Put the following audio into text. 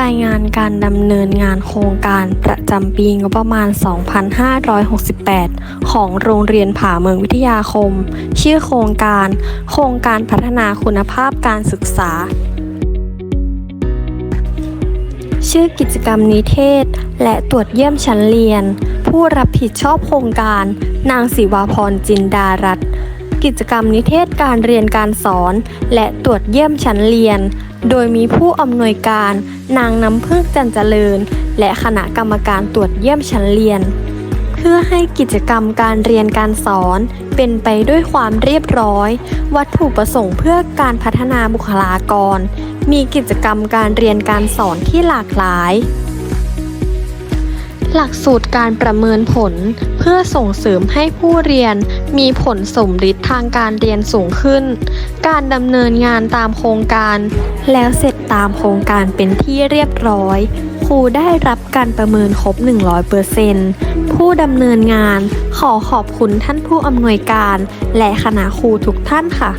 รายงานการดำเนินงานโครงการประจำปีงบประมาณ 2568 ของโรงเรียนผาเมืองวิทยาคม ชื่อโครงการ โครงการพัฒนาคุณภาพการศึกษา ชื่อกิจกรรมนิเทศ และตรวจเยี่ยมชั้นเรียน ผู้รับผิดชอบโครงการ นางศิวาพรจินดารัตน์กิจกรรมนิเทศการเรียนการสอน และตรวจเยี่ยมชั้นเรียน โดยมีผู้อำนวยการ นางน้ำพึ่งจันเจริญ และคณะกรรมการตรวจเยี่ยมชั้นเรียน เพื่อให้กิจกรรมการเรียนการสอน เป็นไปด้วยความเรียบร้อย วัตถุประสงค์เพื่อการพัฒนาบุคลากร มีกิจกรรมการเรียนการสอนที่หลากหลาย หลักสูตรการประเมินผล เพื่อส่งเสริมให้ผู้เรียนมีผลสมฤทธิ์ทางการเรียนสูงขึ้น การดำเนินงานตามโครงการ แล้วเสร็จตามโครงการเป็นที่เรียบร้อย ครูได้รับการประเมินครบ 100%ผู้ดำเนินงานขอขอบคุณท่านผู้อำนวยการ และคณะครูทุกท่านค่ะ